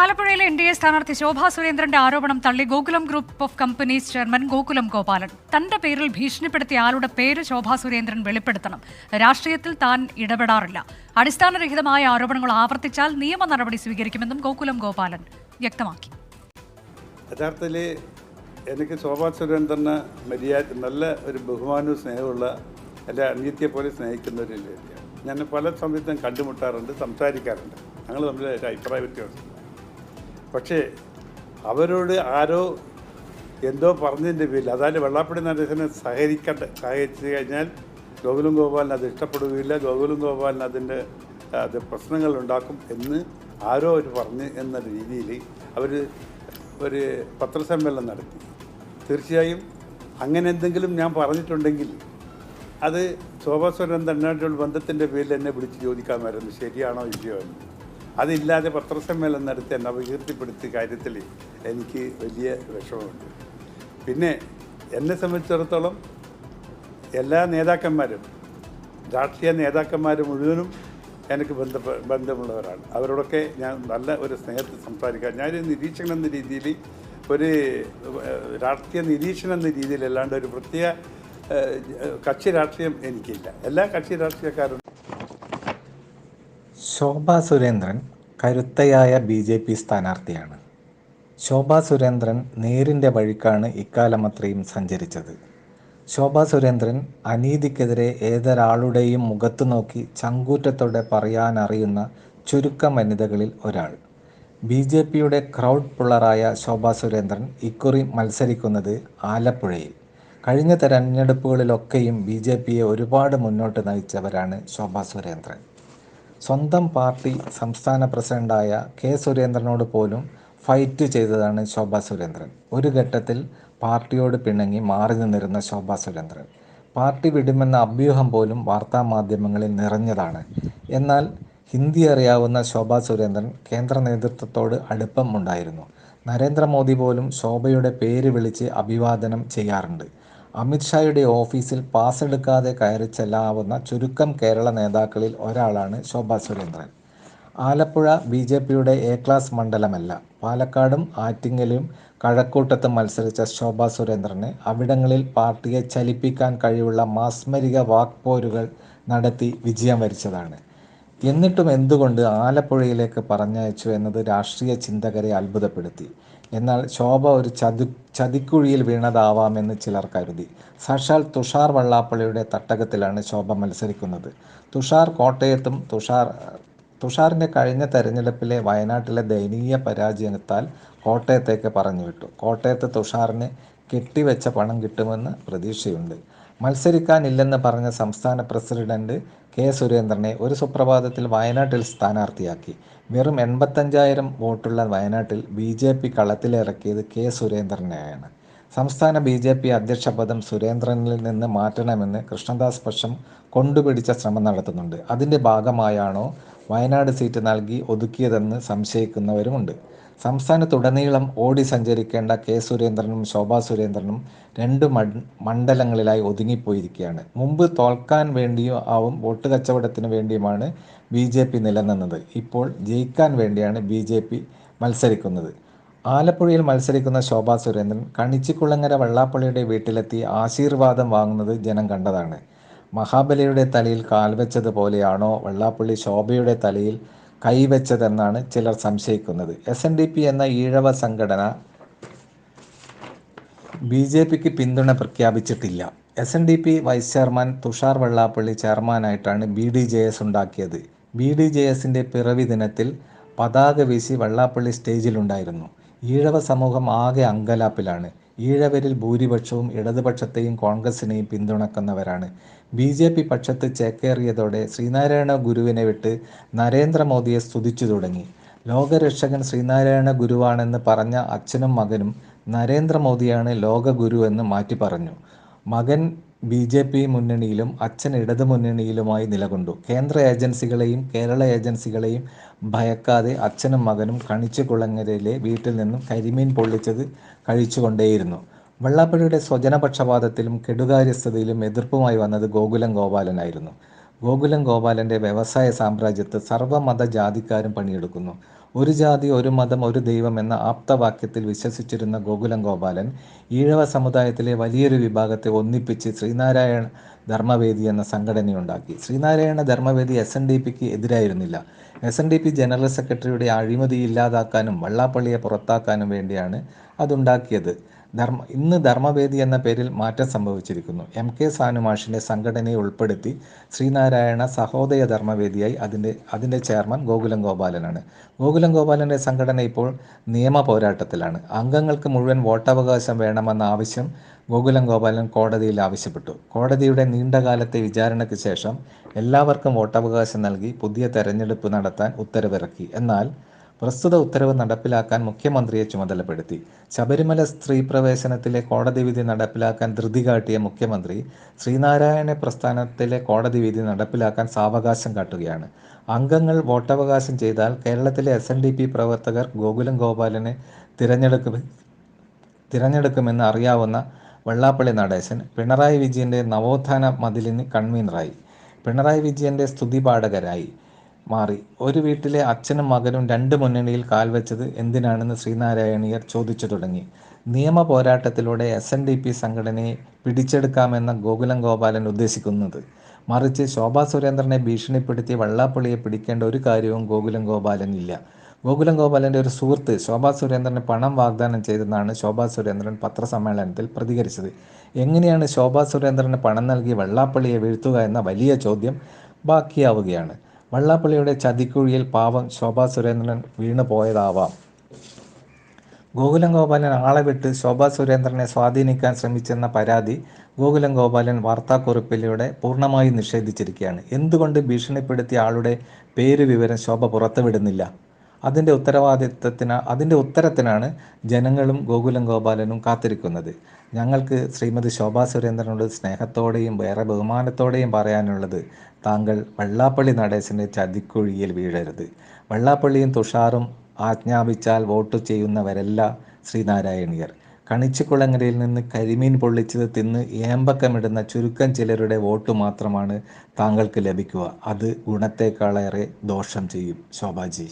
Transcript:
ആലപ്പുഴയിലെ N D A സ്ഥാനാർത്ഥി ശോഭാ സുരേന്ദ്രന്റെ ആരോപണം തള്ളി Gokulam group of companies chairman Gokulam Gopalan. തന്റെ പേരിൽ ഭീഷണിപ്പെടുത്തിയ ആളുടെ പേര് ശോഭാ സുരേന്ദ്രൻ വെളിപ്പെടുത്തണം. രാഷ്ട്രീയത്തിൽ താൻ ഇടപെടാറില്ല. അടിസ്ഥാനരഹിതമായ ആരോപണങ്ങൾ ആവർത്തിച്ചാൽ നിയമ നടപടി സ്വീകരിക്കുമെന്നും ഗോകുലം ഗോപാലൻ വ്യക്തമാക്കി. യഥാർത്ഥത്തിൽ എനിക്ക് ശോഭാ സുരേന്ദ്രന് മര്യാദ നല്ല ഒരു ബഹുമാനവും സ്നേഹമുള്ള എന്റെ അനിയത്തിയെ പോലെ സ്നേഹിക്കുന്ന ഒരു ഞാൻ പല സമയത്തും കണ്ടുമുട്ടാറുണ്ട് സംസാരിക്കാറുണ്ട്. ഞങ്ങൾ തമ്മിൽ ഒരു അഭിപ്രായ വ്യത്യാസം പക്ഷേ അവരോട് ആരോ എന്തോ പറഞ്ഞതിന്റെ പേരിൽ അതായത് വെള്ളാപ്പള്ളി നടേശനെ സഹകരിക്കട്ടെ സഹകരിച്ചു കഴിഞ്ഞാൽ ഗോകുലം ഗോപാലിന് അത് ഇഷ്ടപ്പെടുകയില്ല ഗോകുലം ഗോപാലിന് അതിന്റെ അത് പ്രശ്നങ്ങൾ ഉണ്ടാക്കും എന്ന് ആരോ അവർ പറഞ്ഞ് എന്ന രീതിയിൽ അവർ ഒരു പത്രസമ്മേളനം നടത്തി. തീർച്ചയായും അങ്ങനെ എന്തെങ്കിലും ഞാൻ പറഞ്ഞിട്ടുണ്ടെങ്കിൽ അത് ശോഭാ സുരേന്ദ്രനായിട്ടുള്ള ബന്ധത്തിന്റെ പേരിൽ എന്നെ വിളിച്ച് ചോദിക്കാമായിരുന്നു ശരിയാണോ ഇല്ലയോ എന്ന്. അതില്ലാതെ പത്രസമ്മേളനം നടത്തി എന്നെ അപകീർത്തിപ്പെടുത്തിയ കാര്യത്തിൽ എനിക്ക് വലിയ വിഷമമുണ്ട്. പിന്നെ എന്നെ സംബന്ധിച്ചിടത്തോളം എല്ലാ നേതാക്കന്മാരും രാഷ്ട്രീയ നേതാക്കന്മാർ മുഴുവനും എനിക്ക് ബന്ധപ്പ ബന്ധമുള്ളവരാണ്. അവരോടൊക്കെ ഞാൻ നല്ല ഒരു സ്നേഹത്തിൽ സംസാരിക്കാം. ഞാനൊരു നിരീക്ഷകൻ എന്ന രീതിയിൽ ഒരു രാഷ്ട്രീയ നിരീക്ഷണം എന്ന രീതിയിൽ അല്ലാണ്ട് ഒരു പ്രത്യേക കക്ഷി രാഷ്ട്രീയം എനിക്കില്ല. എല്ലാ കക്ഷി രാഷ്ട്രീയക്കാരും ശോഭ സുരേന്ദ്രൻ കരുത്തയായ ബി ജെ പി സ്ഥാനാർത്ഥിയാണ്. ശോഭാ സുരേന്ദ്രൻ നേരിന്റെ വഴിക്കാണ് ഇക്കാലമത്രയും സഞ്ചരിച്ചത്. ശോഭാ സുരേന്ദ്രൻ അനീതിക്കെതിരെ ഏതൊരാളുടെയും മുഖത്തു നോക്കി ചങ്കൂറ്റത്തോടെ പറയാനറിയുന്ന ചുരുക്കം വനിതകളിൽ ഒരാൾ. ബി ജെ പിയുടെ ക്രൗഡ് പുള്ളറായ ശോഭാ സുരേന്ദ്രൻ ഇക്കുറി മത്സരിക്കുന്നത് ആലപ്പുഴയിൽ. കഴിഞ്ഞ തെരഞ്ഞെടുപ്പുകളിലൊക്കെയും ബി ജെ പിയെ ഒരുപാട് മുന്നോട്ട് നയിച്ചവരാണ് ശോഭാ സുരേന്ദ്രൻ. സ്വന്തം പാർട്ടി സംസ്ഥാന പ്രസിഡന്റായ കെ സുരേന്ദ്രനോട് പോലും ഫൈറ്റ് ചെയ്തതാണ് ശോഭാ സുരേന്ദ്രൻ. ഒരു ഘട്ടത്തിൽ പാർട്ടിയോട് പിണങ്ങി മാറി നിന്നിരുന്ന ശോഭ സുരേന്ദ്രൻ. പാർട്ടി വിടുമെന്ന അഭ്യൂഹം പോലും വാർത്താ മാധ്യമങ്ങളിൽ നിറഞ്ഞതാണ്. എന്നാൽ ഹിന്ദി അറിയാവുന്ന ശോഭ സുരേന്ദ്രൻ കേന്ദ്ര നേതൃത്വത്തോട് അടുപ്പം ഉണ്ടായിരുന്നു. നരേന്ദ്രമോദി പോലും ശോഭയുടെ പേര് വിളിച്ച് അഭിവാദനം ചെയ്യാറുണ്ട്. അമിത്ഷായുടെ ഓഫീസിൽ പാസ് എടുക്കാതെ കയറി ചെല്ലാവുന്ന ചുരുക്കം കേരള നേതാക്കളിൽ ഒരാളാണ് ശോഭാ സുരേന്ദ്രൻ. ആലപ്പുഴ ബി ജെ പിയുടെ എ ക്ലാസ് മണ്ഡലമല്ല. പാലക്കാടും ആറ്റിങ്ങലും കഴക്കൂട്ടത്തും മത്സരിച്ച ശോഭാ സുരേന്ദ്രനെ അവിടങ്ങളിൽ പാർട്ടിയെ ചലിപ്പിക്കാൻ കഴിവുള്ള മാസ്മരിക വാക്പോരുകൾ നടത്തി വിജയം വരിച്ചതാണ്. എന്നിട്ടും എന്തുകൊണ്ട് ആലപ്പുഴയിലേക്ക് പറഞ്ഞയച്ചു എന്നത് രാഷ്ട്രീയ ചിന്തകരെ അത്ഭുതപ്പെടുത്തി. എന്നാൽ ശോഭ ഒരു ചതു ചതിക്കുഴിയിൽ വീണതാവാമെന്ന് ചിലർ കരുതി. സാക്ഷാൽ തുഷാർ വള്ളാപ്പള്ളിയുടെ തട്ടകത്തിലാണ് ശോഭ മത്സരിക്കുന്നത്. തുഷാർ കോട്ടയത്തും തുഷാർ തുഷാറിന്റെ കഴിഞ്ഞ തെരഞ്ഞെടുപ്പിലെ വയനാട്ടിലെ ദയനീയ പരാജയത്താൽ കോട്ടയത്തേക്ക് പറഞ്ഞു വിട്ടു. കോട്ടയത്ത് തുഷാറിന് കെട്ടിവെച്ച പണം കിട്ടുമെന്ന് പ്രതീക്ഷയുണ്ട്. മത്സരിക്കാനില്ലെന്ന് പറഞ്ഞ സംസ്ഥാന പ്രസിഡന്റ് കെ സുരേന്ദ്രനെ ഒരു സുപ്രഭാതത്തിൽ വയനാട്ടിൽ സ്ഥാനാർത്ഥിയാക്കി. വെറും എൺപത്തഞ്ചായിരം വോട്ടുള്ള വയനാട്ടിൽ ബി ജെ പി കളത്തിലിറക്കിയത് കെ സുരേന്ദ്രനെയാണ്. സംസ്ഥാന ബി ജെ പി അധ്യക്ഷ പദം സുരേന്ദ്രനിൽ നിന്ന് മാറ്റണമെന്ന് കൃഷ്ണദാസ് പക്ഷം കൊണ്ടുപിടിച്ച ശ്രമം നടത്തുന്നുണ്ട്. അതിന്റെ ഭാഗമായാണോ വയനാട് സീറ്റ് നൽകി ഒതുക്കിയതെന്ന് സംശയിക്കുന്നവരുമുണ്ട്. സംസ്ഥാനത്തുടനീളം ഓടി സഞ്ചരിക്കേണ്ട കെ സുരേന്ദ്രനും ശോഭാ സുരേന്ദ്രനും രണ്ട് മണ്ഡലങ്ങളിലായി ഒതുങ്ങിപ്പോയിരിക്കുകയാണ്. മുമ്പ് തോൽക്കാൻ വേണ്ടിയോ ആവും വോട്ട് കച്ചവടത്തിന് വേണ്ടിയുമാണ് ബി ജെ പി നിലനിന്നത്. ഇപ്പോൾ ജയിക്കാൻ വേണ്ടിയാണ് ബി ജെ പി മത്സരിക്കുന്നത്. ആലപ്പുഴയിൽ മത്സരിക്കുന്ന ശോഭാ സുരേന്ദ്രൻ കണിച്ചിക്കുളങ്ങര വെള്ളാപ്പള്ളിയുടെ വീട്ടിലെത്തി ആശീർവാദം വാങ്ങുന്നത് ജനം കണ്ടതാണ്. മഹാബലിയുടെ തലയിൽ കാൽവെച്ചതുപോലെയാണോ വെള്ളാപ്പള്ളി ശോഭയുടെ തലയിൽ കൈവച്ചതെന്നാണ് ചിലർ സംശയിക്കുന്നത്. എസ് എൻ ഡി പി എന്ന ഈഴവ സംഘടന ബി ജെ പിക്ക് പിന്തുണ പ്രഖ്യാപിച്ചിട്ടില്ല. S N D P vice chairman Thushar Vellappally ചെയർമാനായിട്ടാണ് B D J S ഉണ്ടാക്കിയത്. ബി ഡി ജെ എസിന്റെ പിറവി ദിനത്തിൽ പതാക വീശി വെള്ളാപ്പള്ളി സ്റ്റേജിലുണ്ടായിരുന്നു. ഈഴവ സമൂഹം ആകെ അങ്കലാപ്പിലാണ്. ഈഴവരിൽ ഭൂരിപക്ഷവും ഇടതുപക്ഷത്തെയും കോൺഗ്രസിനെയും പിന്തുണക്കുന്നവരാണ്. ബി ജെ പി പക്ഷത്ത് ചേക്കേറിയതോടെ ശ്രീനാരായണ ഗുരുവിനെ വിട്ട് നരേന്ദ്രമോദിയെ സ്തുതിച്ചു തുടങ്ങി. ലോകരക്ഷകൻ ശ്രീനാരായണ ഗുരുവാണെന്ന് പറഞ്ഞ അച്ഛനും മകനും നരേന്ദ്രമോദിയാണ് ലോകഗുരു എന്ന് മാറ്റി പറഞ്ഞു മകൻ ബി ജെ പി മുന്നണിയിലും അച്ഛൻ ഇടതു മുന്നണിയിലുമായി നിലകൊണ്ടു. കേന്ദ്ര ഏജൻസികളെയും കേരള ഏജൻസികളെയും ഭയക്കാതെ അച്ഛനും മകനും കണിച്ചുകുളങ്ങരയിലെ വീട്ടിൽ നിന്നും കരിമീൻ പൊള്ളിച്ചത് കഴിച്ചുകൊണ്ടേയിരുന്നു. വെള്ളാപ്പള്ളിയുടെ സ്വജനപക്ഷപാതത്തിലും കെടുകാര്യസ്ഥതയിലും എതിർപ്പുമായി വന്നത് ഗോകുലം ഗോപാലനായിരുന്നു. ഗോകുലം ഗോപാലന്റെ വ്യവസായ സാമ്രാജ്യത്ത് സർവമത ജാതിക്കാരും പണിയെടുക്കുന്നു. ഒരു ജാതി ഒരു മതം ഒരു ദൈവം എന്ന ആപ്തവാക്യത്തിൽ വിശ്വസിച്ചിരുന്ന ഗോകുലം ഗോപാലൻ ഈഴവ സമുദായത്തിലെ വലിയൊരു വിഭാഗത്തെ ഒന്നിപ്പിച്ച് ശ്രീനാരായണ ധർമ്മവേദി എന്ന സംഘടനയുണ്ടാക്കി. Sreenarayana Dharmavedi S N D പിക്ക് എതിരായിരുന്നില്ല. S N D P general സെക്രട്ടറിയുടെ അഴിമതി ഇല്ലാതാക്കാനും വള്ളാപ്പള്ളിയെ പുറത്താക്കാനും വേണ്ടിയാണ് അതുണ്ടാക്കിയത്. ധർമ്മ ഇന്ന് ധർമ്മവേദി എന്ന പേരിൽ മാറ്റം സംഭവിച്ചിരിക്കുന്നു. എം കെ സാനുമാഷിന്റെ സംഘടനയെ ഉൾപ്പെടുത്തി ശ്രീനാരായണ സഹോദയ ധർമ്മവേദിയായി അതിന്റെ അതിന്റെ ചെയർമാൻ ഗോകുലം ഗോപാലനാണ്. ഗോകുലം ഗോപാലന്റെ സംഘടന ഇപ്പോൾ നിയമ പോരാട്ടത്തിലാണ്. അംഗങ്ങൾക്ക് മുഴുവൻ വോട്ടവകാശം വേണമെന്ന ആവശ്യം ഗോകുലം ഗോപാലൻ കോടതിയിൽ ആവശ്യപ്പെട്ടു. കോടതിയുടെ നീണ്ടകാലത്തെ വിചാരണയ്ക്ക് ശേഷം എല്ലാവർക്കും വോട്ടവകാശം നൽകി പുതിയ തെരഞ്ഞെടുപ്പ് നടത്താൻ ഉത്തരവിറക്കി. എന്നാൽ പ്രസ്തുത ഉത്തരവ് നടപ്പിലാക്കാൻ മുഖ്യമന്ത്രിയെ ചുമതലപ്പെടുത്തി. ശബരിമല സ്ത്രീ പ്രവേശനത്തിലെ കോടതി വിധി നടപ്പിലാക്കാൻ ധൃതി കാട്ടിയ മുഖ്യമന്ത്രി ശ്രീനാരായണ പ്രസ്ഥാനത്തിലെ കോടതി വിധി നടപ്പിലാക്കാൻ സാവകാശം കാട്ടുകയാണ്. അംഗങ്ങൾ വോട്ടവകാശം ചെയ്താൽ കേരളത്തിലെ എസ് എൻ ഡി പി പ്രവർത്തകർ ഗോകുലം ഗോപാലനെ തിരഞ്ഞെടുക്കും തിരഞ്ഞെടുക്കുമെന്ന് അറിയാവുന്ന വെള്ളാപ്പള്ളി നടേശൻ പിണറായി വിജയന്റെ നവോത്ഥാന മതിലിന് കൺവീനറായി. പിണറായി വിജയന്റെ സ്തുതിപാഠകരായി. മാറി. ഒരു വീട്ടിലെ അച്ഛനും മകനും രണ്ട് മുന്നണിയിൽ കാൽവെച്ചത് എന്തിനാണെന്ന് ശ്രീനാരായണീയർ ചോദിച്ചു തുടങ്ങി. നിയമ പോരാട്ടത്തിലൂടെ എസ് എൻ ഡി പി സംഘടനയെ പിടിച്ചെടുക്കാമെന്ന ഗോകുലം ഗോപാലൻ ഉദ്ദേശിക്കുന്നത്. മറിച്ച് ശോഭാ സുരേന്ദ്രനെ ഭീഷണിപ്പെടുത്തി വള്ളാപ്പള്ളിയെ പിടിക്കേണ്ട ഒരു കാര്യവും ഗോകുലം ഗോപാലനില്ല ഗോകുലം ഗോപാലന്റെ ഒരു സുഹൃത്ത് ശോഭാ സുരേന്ദ്രന് പണം വാഗ്ദാനം ചെയ്തെന്നാണ് ശോഭാ സുരേന്ദ്രൻ പത്രസമ്മേളനത്തിൽ പ്രതികരിച്ചത്. എങ്ങനെയാണ് ശോഭാ സുരേന്ദ്രന് പണം നൽകി വെള്ളാപ്പള്ളിയെ വീഴ്ത്തുക എന്ന വലിയ ചോദ്യം ബാക്കിയാവുകയാണ്. വെള്ളാപ്പള്ളിയുടെ ചതിക്കുഴിയിൽ പാവം ശോഭാ സുരേന്ദ്രൻ വീണു പോയതാവാം. ഗോകുലം ഗോപാലൻ ആളെ വിട്ട് ശോഭാ സുരേന്ദ്രനെ സ്വാധീനിക്കാൻ ശ്രമിച്ചെന്ന പരാതി ഗോകുലം ഗോപാലൻ വാർത്താക്കുറിപ്പിലൂടെ പൂർണമായും നിഷേധിച്ചിരിക്കുകയാണ്. എന്തുകൊണ്ട് ഭീഷണിപ്പെടുത്തിയ ആളുടെ പേര് വിവരം ശോഭ പുറത്തുവിടുന്നില്ല? അതിന്റെ ഉത്തരവാദിത്വത്തിന് അതിന്റെ ഉത്തരത്തിനാണ് ജനങ്ങളും ഗോകുലം ഗോപാലനും കാത്തിരിക്കുന്നത്. ഞങ്ങൾക്ക് ശ്രീമതി ശോഭാ സുരേന്ദ്രനോട് സ്നേഹത്തോടെയും വേറെ ബഹുമാനത്തോടെയും പറയാനുള്ളത് താങ്കൾ വെള്ളാപ്പള്ളി നടേശന്റെ ചതിക്കുഴിയിൽ വീഴരുത്. വെള്ളാപ്പള്ളിയും തുഷാറും ആജ്ഞാപിച്ചാൽ വോട്ട് ചെയ്യുന്നവരല്ല ശ്രീനാരായണീയർ. കണിച്ചുകുളങ്ങരയിൽ നിന്ന് കരിമീൻ പൊള്ളിച്ചത് തിന്ന് ഏമ്പക്കമിടുന്ന ചുരുക്കം ചിലരുടെ വോട്ട് മാത്രമാണ് താങ്കൾക്ക് ലഭിക്കുക. അത് ഗുണത്തേക്കാളേറെ ദോഷം ചെയ്യും ശോഭാജി.